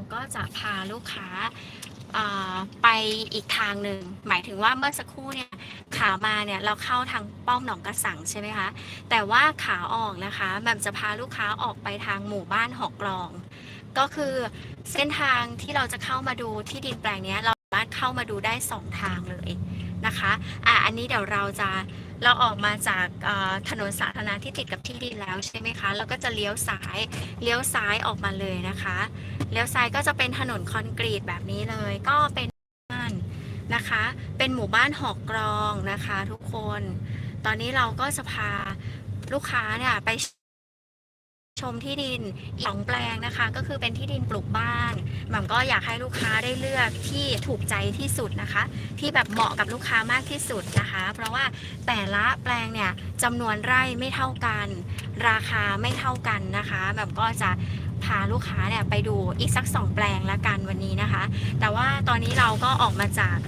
มก็จะพาลูกค้าไปอีกทางหนึ่ง หมายถึงว่าเมื่อสักครู่เนี่ยขามาเนี่ยเราเข้าทางป้อมหนองกระสังใช่ไหมคะ แต่ว่าขาออกนะคะแมมจะพาลูกค้าออกไปทางหมู่บ้านหอกลอง ก็คือเส้นทางที่เราจะเข้ามาดูที่ดินแปลงนี้เราสามารถเข้ามาดูได้สองทางเลยนะคะอะอันนี้เดี๋ยวเราจะเราออกมาจากถนนสาธารณะที่ติดกับที่ดินแล้วใช่ไหมคะแล้วก็จะเลี้ยวซ้ายเลี้ยวซ้ายออกมาเลยนะคะ เลี้ยวซ้ายก็จะเป็นถนนคอนกรีตแบบนี้เลย ก็เป็นบ้านนะคะ เป็นหมู่บ้านหอกกรองนะคะทุกคน ตอนนี้เราก็จะพาลูกค้าเนี่ยไปชมที่ดินสองแปลงนะคะ ก็คือเป็นที่ดินปลูกบ้านหม่ำก็อยากให้ลูกค้าได้เลือกที่ถูกใจที่สุดนะคะ ที่แบบเหมาะกับลูกค้ามากที่สุดนะคะ เพราะว่าแต่ละแปลงเนี่ยจำนวนไร่ไม่เท่ากัน ราคาไม่เท่ากันนะคะแบบก็จะ พาลูกค้าเนี่ยไปดูอีกสักสองแปลงละกันวันนี้นะคะ แต่ว่าตอนนี้เราก็ออกมาจาก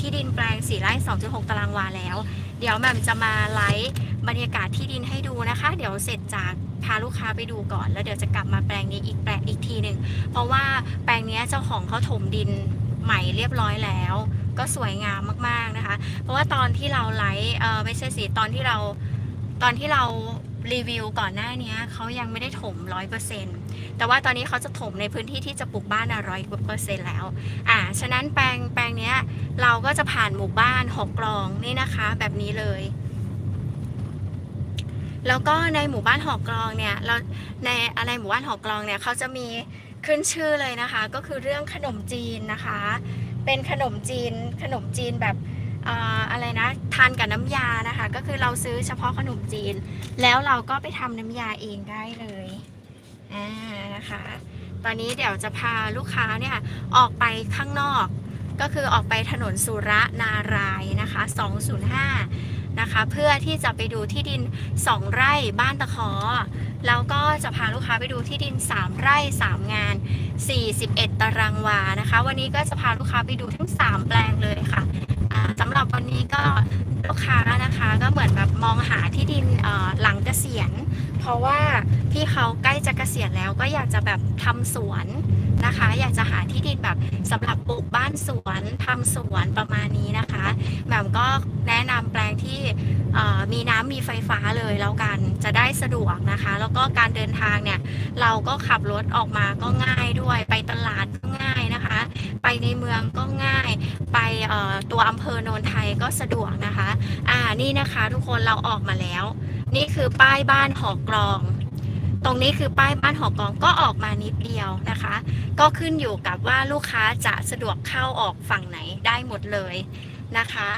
ที่ดินแปลง4ไร่2.6 ตารางวาแล้ว เดี๋ยวแหม่มจะมาไลฟ์บรรยากาศที่ดินให้ดูนะคะ เดี๋ยวเสร็จจากพาลูกค้าไปดูก่อน แล้วเดี๋ยวจะกลับมาแปลงนี้อีกแปลงอีกทีหนึ่งเพราะว่าแปลงนี้เจ้าของเขาถมดินใหม่เรียบร้อยแล้ว ก็สวยงามมากๆนะคะ เพราะว่าตอนที่เราไลฟ์ไม่ใช่สิตอนที่เราตอนที่เรา รีวิวก่อนหน้านี้เขายังไม่ได้ถมร้อยเปอร์เซ็นต์แต่ว่าตอนนี้เขาจะถมในพื้นที่ที่จะปลูกบ้านร้อยกว่าเปอร์เซ็นต์แล้ว อ่า ฉะนั้นแปลงแปลงนี้เราก็จะผ่านหมู่บ้านหกกลองนี่นะคะ แบบนี้เลย แล้วก็ในหมู่บ้านหอกกลองเนี่ย เราในอะไรหมู่บ้านหอกกลองเนี่ยเขาจะมีขึ้นชื่อเลยนะคะ ก็คือเรื่องขนมจีนนะคะ เป็นขนมจีนขนมจีนแบบ อะไรนะทานกับน้ำยานะคะ ก็คือเราซื้อเฉพาะขนมจีน แล้วเราก็ไปทำน้ำยาเองได้เลยอ่านะคะ ตอนนี้เดี๋ยวจะพาลูกค้าเนี่ยออกไปข้างนอก ก็คือออกไปถนนสุรนารายนะคะ 205 นะคะ เพื่อที่จะไปดูที่ดิน 2 ไร่บ้านตะขอแล้วก็จะพาลูกค้าไปดูที่ดิน 3 ไร่ 3 งาน 41 ตารางวานะคะ วันนี้ก็จะพาลูกค้าไปดูทั้ง 3 แปลงเลยค่ะ สำหรับวันนี้ก็ลูกค้านะคะ ก็เหมือนแบบมองหาที่ดินหลังเกษียณ เพราะว่าพี่เขาใกล้จะเกษียณแล้วก็อยากจะแบบทำสวนนะคะ อยากจะหาที่ดินแบบสำหรับปลูกบ้านสวนทำสวนประมาณนี้นะคะแหม่มก็แนะนำแปลงที่มีน้ำมีไฟฟ้าเลยแล้วกันจะได้สะดวกนะคะ แล้วก็การเดินทางเนี่ยเราก็ขับรถออกมาก็ง่ายด้วยไปตลาดก็ง่าย ไปในเมืองก็ง่าย ไปตัวอำเภอโนนไทยก็สะดวกนะคะ อ่านี่นะคะทุกคนเราออกมาแล้ว นี่คือป้ายบ้านหอกกลอง ตรงนี้คือป้ายบ้านหอกลองก็ออกมานิดเดียวนะคะ ก็ขึ้นอยู่กับว่าลูกค้าจะสะดวกเข้าออกฝั่งไหนได้หมดเลยนะคะ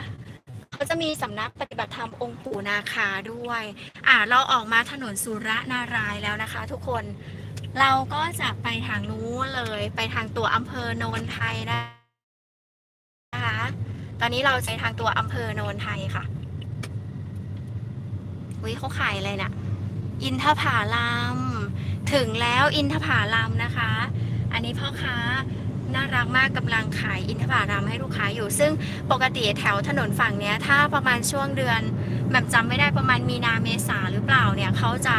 เขาจะมีสำนักปฏิบัติธรรมองค์ปู่นาคาด้วย อ่าเราออกมาถนนสุรนารายแล้วนะคะ ทุกคน เราก็จะไปทางนู้นเลยไปทางตัวอำเภอโนนไทยนะคะ ตอนนี้เราใช้ทางตัวอำเภอโนนไทยค่ะวิเขาขายอะไรน่ะ อินทผาลัมถึงแล้วอินทผาลัมนะคะ อันนี้พ่อค้าน่ารักมากกำลังขายอินทผาลัมให้ลูกค้าอยู่ ซึ่งปกติแถวถนนฝั่งเนี้ย ถ้าประมาณช่วงเดือนแบบจำไม่ได้ประมาณมีนาเมษาหรือเปล่าเนี่ยเขาจะ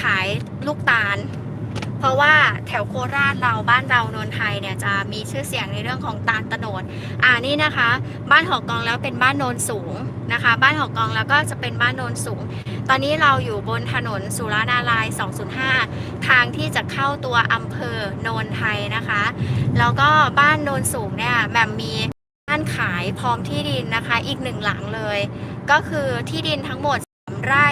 ขายลูกตาล เพราะว่าแถวโคราชเราบ้านเรานนไทยเนี่ยจะมีชื่อเสียงในเรื่องของตาลตโนดอ่านี่นะคะ บ้านหอกองแล้วเป็นบ้านโนนสูงนะคะ บ้านหอกองแล้วก็จะเป็นบ้านโนนสูง ตอนนี้เราอยู่บนถนนสุรานาราย 205 ทางที่จะเข้าตัวอำเภอโนนไทยนะคะ แล้วก็บ้านโนนสูงเนี่ยแหม่มมีบ้านขายพร้อมที่ดินนะคะ อีกหนึ่งหลังเลย ก็คือที่ดินทั้งหมด3ไร่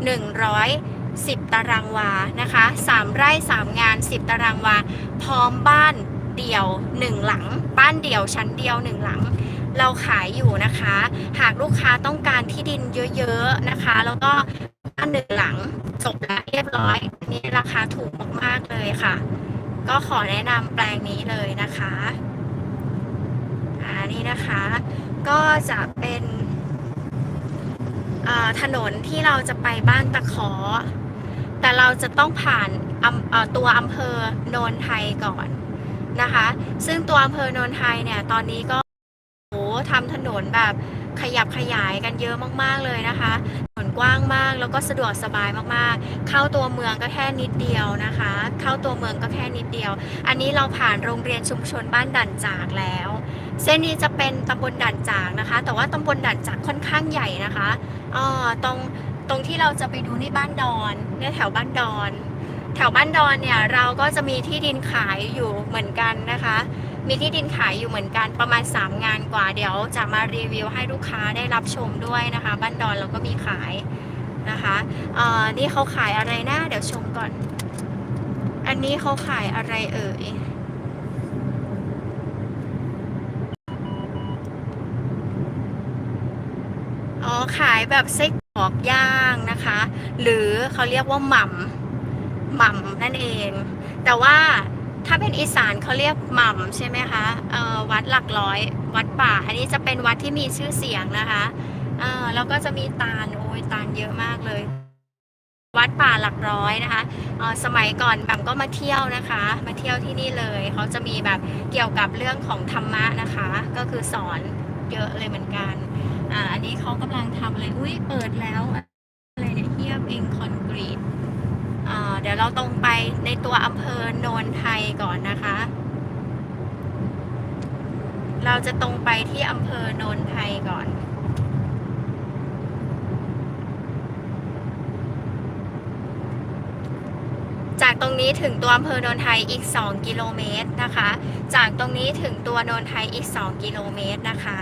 100 10 ตารางวานะคะ 3 ไร่ 3 งาน 10 ตารางวา พร้อมบ้านเดี่ยว 1 หลัง บ้านเดี่ยวชั้นเดียว 1 หลัง เราขายอยู่นะคะ หากลูกค้าต้องการที่ดินเยอะๆนะคะ แล้วก็บ้านหนึ่งหลังจบแล้วเรียบร้อยอันนี้ราคาถูกมากๆเลยค่ะ ก็ขอแนะนำแปลงนี้เลยนะคะอ่านี่นะคะ ก็จะเป็นถนนที่เราจะไปบ้านตะขอ แต่เราจะต้องผ่านตัวอำเภอโนนไทยก่อนนะคะ ซึ่งตัวอำเภอโนนไทยเนี่ยตอนนี้ก็โอ้ทำถนนแบบขยับขยายกันเยอะมากๆเลยนะคะถนนกว้างมากแล้วก็สะดวกสบายมากๆ เข้าตัวเมืองก็แค่นิดเดียวนะคะ เข้าตัวเมืองก็แค่นิดเดียว อันนี้เราผ่านโรงเรียนชุมชนบ้านด่านจากแล้ว เส้นนี้จะเป็นตำบลด่านจากนะคะ แต่ว่าตำบลด่านจากค่อนข้างใหญ่นะคะอ่าตรง ตรงที่เราจะไปดูนี่บ้านดอนเนี่ยแถวบ้านดอน แถวบ้านดอนเนี่ยเราก็จะมีที่ดินขายอยู่เหมือนกันนะคะ มีที่ดินขายอยู่เหมือนกันประมาณ 3 งานกว่าเดี๋ยวจะมารีวิวให้ลูกค้าได้รับชมด้วยนะคะ บ้านดอนเราก็มีขายนะคะเอ่อนี่เขาขายอะไรนะเดี๋ยวชมก่อน อันนี้เขาขายอะไรเอ่ยอ๋อขายแบบไส้ กรอกย่างนะคะ หรือเขาเรียกว่าหม่ำหม่ำนั่นเอง แต่ว่าถ้าเป็นอีสานเขาเรียกหม่ำใช่ไหมคะวัดหลักร้อย วัดป่า อันนี้จะเป็นวัดที่มีชื่อเสียงนะคะแล้วก็จะมีตาลโอ้ยตาลเยอะมากเลย วัดป่าหลักร้อยนะคะสมัยก่อนแบบก็มาเที่ยวนะคะ มาเที่ยวที่นี่เลย เขาจะมีแบบเกี่ยวกับเรื่องของธรรมะนะคะ ก็คือสอนเยอะเลยเหมือนกัน อ่าอันนี้เขากำลังทำอะไรอุ้ยเปิดแล้วอะไรเนี่ยเฮียบเองคอนกรีตอ่าเดี๋ยวเราตรงไปในตัวอำเภอโนนไทยก่อนนะคะ เราจะตรงไปที่อำเภอโนนไทยก่อนจากตรงนี้ถึงตัวอำเภอโนนไทยอีก 2 กิโลเมตรนะคะ จากตรงนี้ถึงตัวโนนไทยอีก 2 กิโลเมตรนะคะ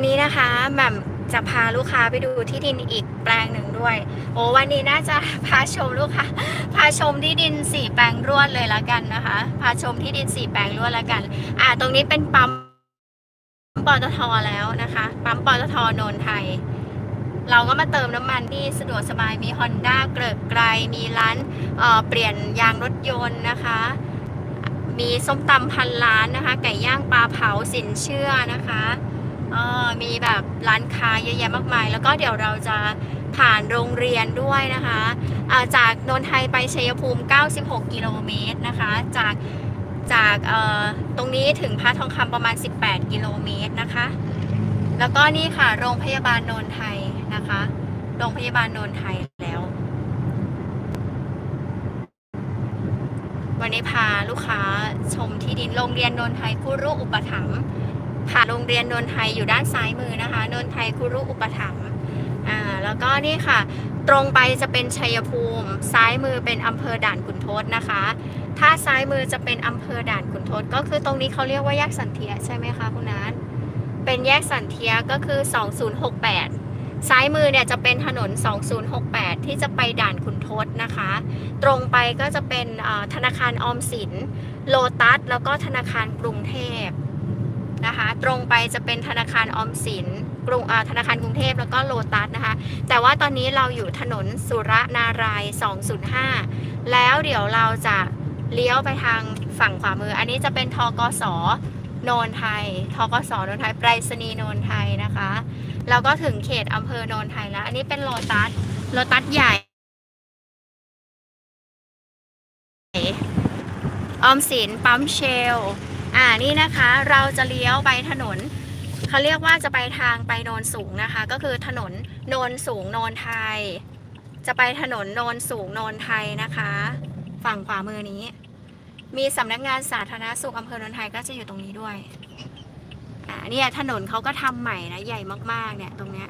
วันนี้นะคะแหม่มจะพาลูกค้าไปดูที่ดินอีกแปลงหนึ่งด้วย โอ้วันนี้น่าจะพาชมลูกค้าพาชมที่ดินสี่แปลงรวดเลยละกันนะคะ พาชมที่ดินสี่แปลงรวดละกัน อ่า ตรงนี้เป็นปั๊มปตทแล้วนะคะ ปั๊มปตทโนนไทย เราก็มาเติมน้ำมันที่สะดวกสบายมีฮอนด้าเกลิกไกลมีร้านเอ่อเปลี่ยนยางรถยนต์นะคะมีส้มตำพันล้านนะคะ ไก่ย่างปลาเผาสินเชื่อนะคะ อ่อมีแบบร้านค้าเยอะแยะมากมาย แล้วก็เดี๋ยวเราจะผ่านโรงเรียนด้วยนะคะาจากนนทไทยไปชัยภูมิ 96 กิโลเมตรนะคะ จากจากตรงนี้ถึงพระทองคำประมาณ 18 กิโลเมตรนะคะ แล้วก็นี่ค่ะ โรงพยาบาลโนนไทยนะคะ โรงพยาบาลโนนไทยแล้ว วันนี้พาลูกค้าชมที่ดินโรงเรียนโนนไทยคุรุอุปถัมภ์ ผ่านโรงเรียนโนนไทยอยู่ด้านซ้ายมือนะคะโนนไทยครุอุปถัมภ์อ่าแล้วก็นี่ค่ะ ตรงไปจะเป็นชัยภูมิ ซ้ายมือเป็นอำเภอด่านขุนทดนะคะ ถ้าซ้ายมือจะเป็นอำเภอด่านขุนทดก็คือตรงนี้เขาเรียกว่าแยกสันเทียใช่ไหมคะคุณนัทเป็นแยกสันเทียก็คือ 2068 ซ้ายมือเนี่ยจะเป็นถนน 2068 ที่จะไปด่านขุนทดนะคะ ตรงไปก็จะเป็นธนาคารออมสินโลตัสแล้วก็ธนาคารกรุงเทพ นะคะ ตรงไปจะเป็นธนาคารออมสินกรุงธนาคารกรุงเทพแล้วก็โลตัสนะคะ แต่ว่าตอนนี้เราอยู่ถนนสุรนาราย 205 แล้วเดี๋ยวเราจะเลี้ยวไปทางฝั่งขวามือ อันนี้จะเป็นทกสโนนไทยทกสโนนไทยไปรษณีย์โนนไทยนะคะแล้วก็ถึงเขตอำเภอโนนไทยแล้ว อันนี้เป็นโลตัสโลตัสใหญ่ออมสินปั๊มเชล อ่านี่นะคะเราจะเลี้ยวไปถนนเขาเรียกว่าจะไปทางไปโนนสูงนะคะ ก็คือถนนโนนสูงโนนไทย จะไปถนนโนนสูงโนนไทยนะคะ ฝั่งขวามือนี้ มีสำนักงานสาธารณสุขอำเภอโนนไทยก็จะอยู่ตรงนี้ด้วยอ่าเนี่ยถนนเขาก็ทำใหม่นะใหญ่มากๆเนี่ยตรงเนี้ย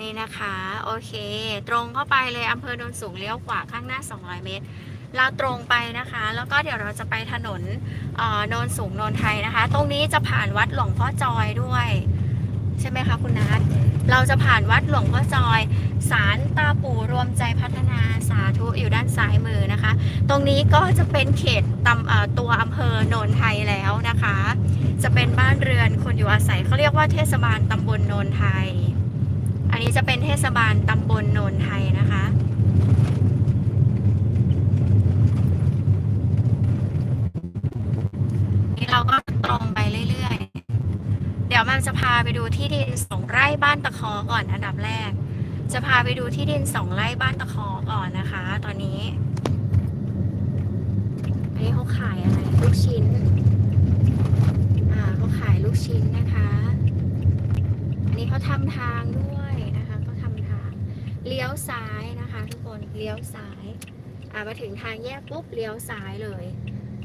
นี่นะคะ โอเค ตรงเข้าไปเลยอำเภอโนนสูงเลี้ยวขวาข้างหน้า 200 เมตร เราตรงไปนะคะ แล้วก็เดี๋ยวเราจะไปถนนโนนสูงโนนไทยนะคะ ตรงนี้จะผ่านวัดหลวงพ่อจอยด้วย ใช่ไหมคะคุณนัทเราจะผ่านวัดหลวงพ่อจอยศาลตาปู่รวมใจพัฒนาสาธุอยู่ด้านซ้ายมือนะคะ ตรงนี้ก็จะเป็นเขตตำตัวอำเภอโนนไทยแล้วนะคะ จะเป็นบ้านเรือนคนอยู่อาศัยเขาเรียกว่าเทศบาลตำบลโนนไทย อันนี้จะเป็นเทศบาลตำบลโนนไทยนะคะ ที่ดินสองไร่บ้านตะคอก่อนอันดับแรก จะพาไปดูที่ดินสองไร่บ้านตะคอก่อนนะคะ ตอนนี้อันนี้เขาขายอะไรลูกชิ้น อ่าเขาขายลูกชิ้นนะคะ อันนี้เขาทำทางด้วยนะคะเขาทำทางเลี้ยวซ้ายนะคะ ทุกคนเลี้ยวซ้ายอ่ามาถึงทางแยกปุ๊บเลี้ยวซ้ายเลย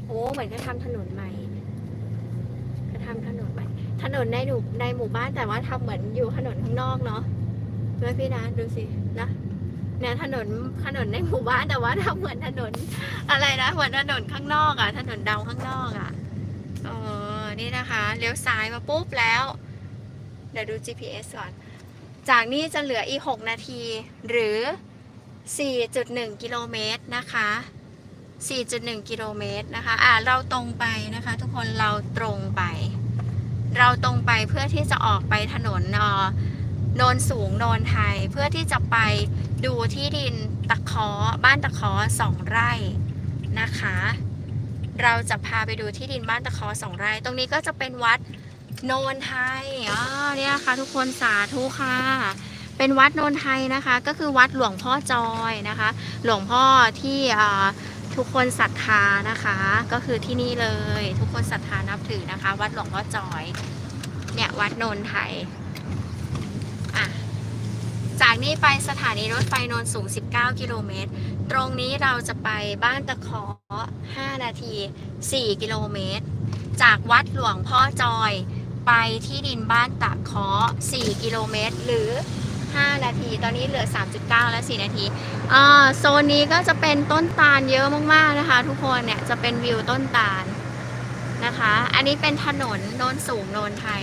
โอ้เหมือนเขาทำถนนใหม่เขาทำถนนใหม่ ถนนในหนูในหมู่บ้านแต่ว่าทำเหมือนอยู่ถนนข้างนอกเนาะเพื่พี่นะดูสินะเนี่ยถนนถนนในหมู่บ้านแต่ว่าทำเหมือนถนน อะไรนะเหมือนถนนข้างนอกอะ่ะ ถนนดาวข้างนอกอะ่ะเออนี่นะคะเลี้ยวซ้ายมาปุ๊บแล้ว เดี๋ยวดู GPS ก่อน จากนี้จะเหลืออีก 6 นาที หรือ 4.1 กิโลเมตรนะคะ 4.1 กิโลเมตรนะคะ อ่าเราตรงไปนะคะ ทุกคนเราตรงไป เราตรงไปเพื่อที่จะออกไปถนนเอ่อโนนสูงโนนไทย เพื่อที่จะไปดูที่ดินตะเคอบ้านตะเคอสองไร่นะคะ เราจะพาไปดูที่ดินบ้านตะเคอสองไร่ ตรงนี้ก็จะเป็นวัดโนนไทยอ๋อเนี่ยค่ะ ทุกคนสาธุค่ะ เป็นวัดโนนไทยนะคะ ก็คือวัดหลวงพ่อจอยนะคะ หลวงพ่อที่อ่า ทุกคนศรัทธานะคะ ก็คือที่นี่เลย ทุกคนศรัทธานับถือนะคะ วัดหลวงพ่อจอย เนี่ยวัดโนนไทยอะจากนี้ไปสถานีรถไฟนนสูง 19 กิโลเมตร ตรงนี้เราจะไปบ้านตะขอ 5 นาที 4 กิโลเมตร จากวัดหลวงพ่อจอย ไปที่ดินบ้านตะเคาะ4กิโลเมตร หรือ 5 นาที ตอนนี้เหลือ 3.9 และ4นาทีอ่าโซนนี้ก็จะเป็นต้นตาลเยอะมากๆนะคะ ทุกคนเนี่ยจะเป็นวิวต้นตาลนะคะ อันนี้เป็นถนนโนนสูงโนนไทย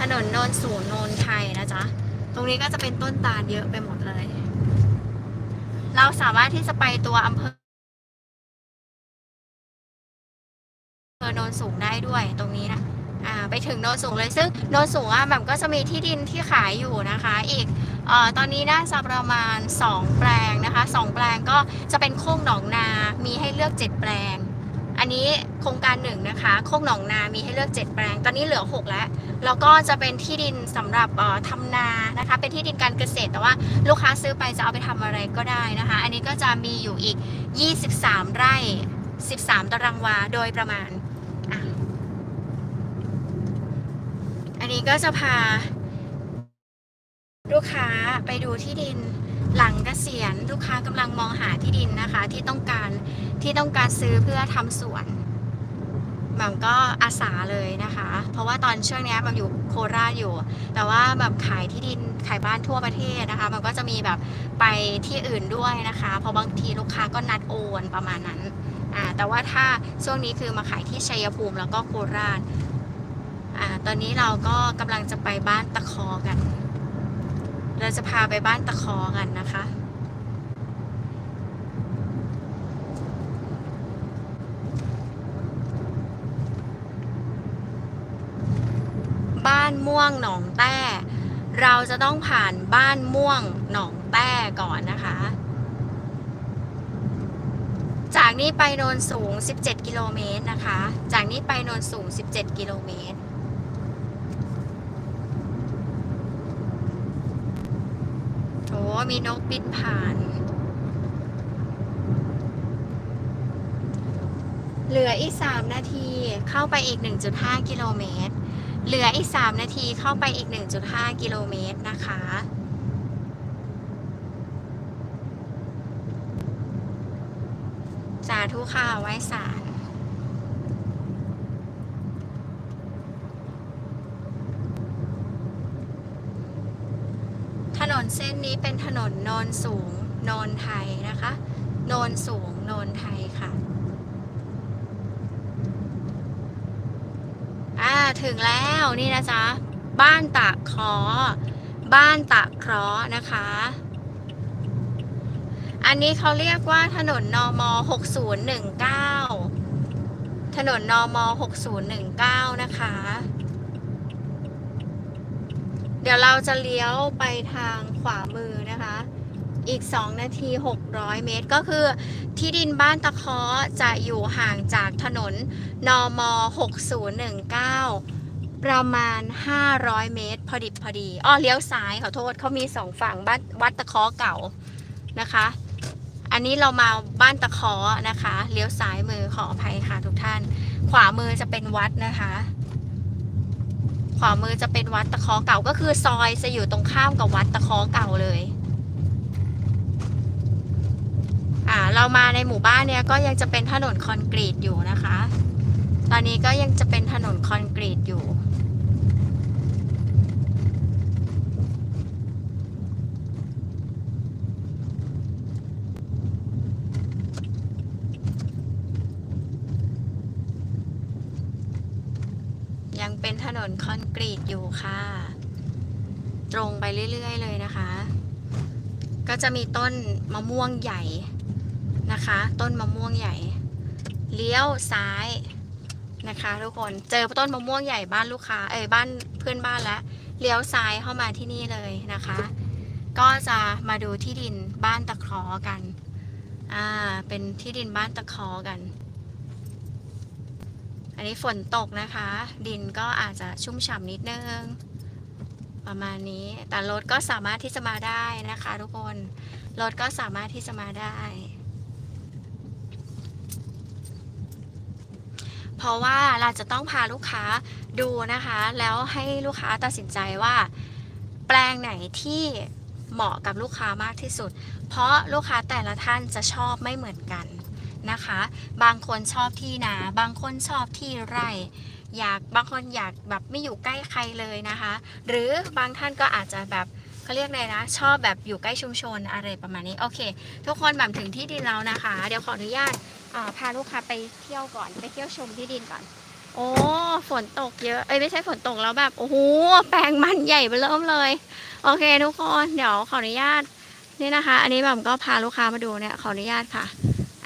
ถนนโนนสูงโนนไทยนะจ๊ะ ตรงนี้ก็จะเป็นต้นตาลเยอะไปหมดเลย เราสามารถที่จะไปตัวอำเภอเภอโนนสูงได้ด้วยตรงนี้นะ อ่าไปถึงโนนสูงเลยซึ่งโนนสูงอะแบบก็จะมีที่ดินที่ขายอยู่นะคะอีกออตอนนี้น่าจะประมาณ 2 แปลงนะคะ 2 แปลงก็จะเป็นโค้งหนองนามีให้เลือก 7 แปลง อันนี้โครงการหนึ่งนะคะโค้งหนองนามีให้เลือก 7 แปลง ตอนนี้เหลือ 6 แล้วแล้วก็จะเป็นที่ดินสำหรับเอ่อทำนานะคะ เป็นที่ดินการเกษตร แต่ว่าลูกค้าซื้อไปจะเอาไปทำอะไรก็ได้นะคะ อันนี้ก็จะมีอยู่อีก 23 ไร่ 13 ตารางวาโดยประมาณ อะ อั นี้ก็จะพา ลูกค้าไปดูที่ดินหลังเกษียณลูกค้ากำลังมองหาที่ดินนะคะ ที่ต้องการที่ต้องการซื้อเพื่อทำสวนม่ำก็อาสาเลยนะคะ เพราะว่าตอนช่วงนี้มันอยู่โคราชอยู่ แต่ว่าแบบขายที่ดินขายบ้านทั่วประเทศนะคะ มันก็จะมีแบบไปที่อื่นด้วยนะคะ เพราะบางทีลูกค้าก็นัดโอนประมาณนั้น อ่า แต่ว่าถ้าช่วงนี้คือมาขายที่ชัยภูมิแล้วก็โคราช อ่าตอนนี้เราก็กำลังจะไปบ้านตะคอกัน เราจะพาไปบ้านตะคอกันนะคะบ้านม่วงหนองแต้ เราจะต้องผ่านบ้านม่วงหนองแต้ก่อนนะคะ จากนี้ไปโนนสูง 17 กิโลเมตรนะคะ จากนี้ไปโนนสูง 17 กิโลเมตร โอ้มีนกบินผ่าน เหลืออีก3นาทีเข้าไปอีก1.5กิโลเมตร เหลืออีก3นาทีเข้าไปอีก1.5กิโลเมตรนะคะสาธุค่ะไว้สาร ถ นี้เป็นถนนนนสูงนนไทยนะคะนนสูงนนไทยค่ะอ่าถึงแล้วนี่นะจ๊ะบ้านตะคอบ้านตะเคราะห์นะคะ อันนี้เขาเรียกว่าถนนนม 6019 ถนนนม 6019 นะคะ ดี๋ยวเราจะเลี้ยวไปทางขวามือนะคะ อีก 2 นาที 600 เมตร ก็คือที่ดินบ้านตะเคาะจะอยู่ห่างจากถนนนม 6019 ประมาณ 500 เมตร พอดิบพอดี อ้อเลี้ยวซ้ายขอโทษเขามีสองฝั่งบ้านวัดตะเคอเก่านะคะ อันนี้เรามาบ้านตะเคอนะคะ เลี้ยวซ้ายมือขออภัยค่ะทุกท่าน ขวามือจะเป็นวัดนะคะ ขวามือจะเป็นวัดตะเคอเก่าก็คือซอยจะอยู่ตรงข้ามกับวัดตะเคอเก่าเลยอ่าเรามาในหมู่บ้านเนี้ยก็ยังจะเป็นถนนคอนกรีตอยู่นะคะ ตอนนี้ก็ยังจะเป็นถนนคอนกรีตอยู่ ยังเป็นถนนค อนกรีตอยู่ค่ะ ตรงไปเรื่อยๆเลยนะคะ ก็จะมีต้นมะม่วงใหญ่นะคะ ต้นมะม่วงใหญ่ เลี้ยวซ้ายนะคะทุกคนเจอต้นมะม่วงใหญ่บ้านลูกค้าเอ้ยบ้านเพื่อนบ้านแล้วเลี้ยวซ้ายเข้ามาที่นี่เลยนะคะ ก็จะมาดูที่ดินบ้านตะเคอกันอ่าเป็นที่ดินบ้านตะเคอกัน อันนี้ฝนตกนะคะ ดินก็อาจจะชุ่มฉ่ำนิดนึง ประมาณนี้ แต่รถก็สามารถที่จะมาได้นะคะ ทุกคน รถก็สามารถที่จะมาได้ เพราะว่าเราจะต้องพาลูกค้าดูนะคะ แล้วให้ลูกค้าตัดสินใจว่า แปลงไหนที่เหมาะกับลูกค้ามากที่สุด เพราะลูกค้าแต่ละท่านจะชอบไม่เหมือนกัน นะคะ บางคนชอบที่นา บางคนชอบที่ไร่อยากบางคนอยากแบบไม่อยู่ใกล้ใครเลยนะคะ หรือบางท่านก็อาจจะแบบเขาเรียกไงนะ ชอบแบบอยู่ใกล้ชุมชนอะไรประมาณนี้โอเค ทุกคนแบบถึงที่ดินแล้วนะคะ เดี๋ยวขออนุญาตพาลูกค้าไปเที่ยวก่อนไปเที่ยวชมที่ดินก่อน โอ้ฝนตกเยอะเอ้ยไม่ใช่ฝนตกแล้วแบบโอ้โหแปลงมันใหญ่ไปเริ่มเลย โอเค ทุกคนเดี๋ยวขออนุญาตนี่นะคะ อันนี้แบบก็พาลูกค้ามาดูเนี่ยขออนุญาตค่ะ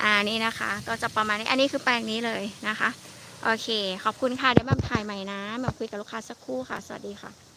อ่านี่นะคะ ก็จะประมาณนี้ อันนี้คือแปลงนี้เลยนะคะ โอเค ขอบคุณค่ะ เดี๋ยวมาถ่ายใหม่นะ มาคุยกับลูกค้าสักครู่ค่ะ สวัสดีค่ะ